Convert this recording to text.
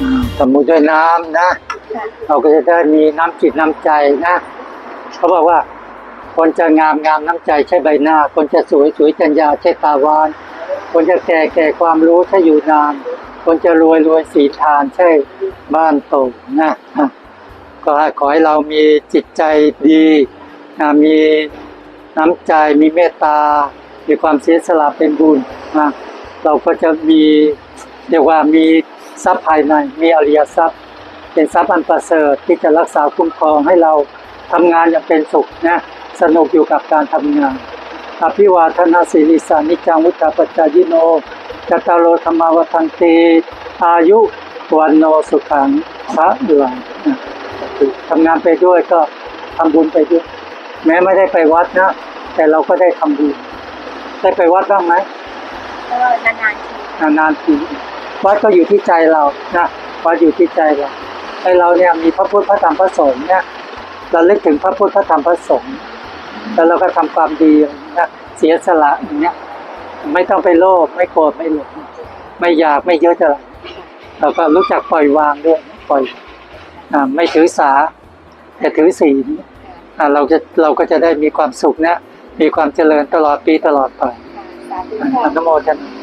อ่าทำบุญด้วยน้ำนะค่ะเราก็จะได้มีน้ำจิตน้ำใจนะ เขาบอกว่า คนจะงามงามน้ำใจใช่ใบหน้า คนจะสวยสวยจัญญาใช่ตาหวาน คนจะแก่แก่ความรู้ใช่อยู่นาน คนจะรวยรวยสีทานใช่บ้านโตนะอะก็ขอให้เรามีจิตใจดีนะมีน้ำใจมีเมตตา มีความเสียสละเป็นบุญนะเราก็จะมีเรียกว่ามีทรัพย์ภายในมีอริยทรัพย์ เป็นทรัพย์อันประเสริฐที่จะรักษาคุ้มครองให้เราทำงานอย่างเป็นสุขนะสนุกอยู่กับการทำงานอภิวาทนาสิริสานิจังวุฒาปจายโนจัตตารโลธรรมาวทันติอายุวันโนสุขังพระเดือนนะทำงานไปด้วยก็ทำบุญไปด้วย แม้ไม่ได้ไปวัดนะ แต่เราก็ได้ทำบุญ ได้ไปวัดบ้างไหมก็นานๆทีนานๆทีวัดก็อยู่ที่ใจเรานะวัดอยู่ที่ใจเราให้เราเนี่ยมีพระพุทธพระธรรมพระสงฆ์เนี่ยเราเลึกถึงพระพุทธพระธรรมพระสงฆ์แล้วเราก็ทำความดีอย่างเงี้ยเสียสละอย่างเงี้ยไม่ต้องไปโลภไม่โกรธไม่หลงไม่อยากไม่เยอะจะไรเราก็รู้จักปล่อยวางด้วยปล่อยอ่าไม่ถือสาแต่ถือศีลอ่าเราจะเราก็จะได้มีความสุขนะ มีความเจริญตลอดปีตลอดไปสาธุอ่าค่ะอนุโมทนา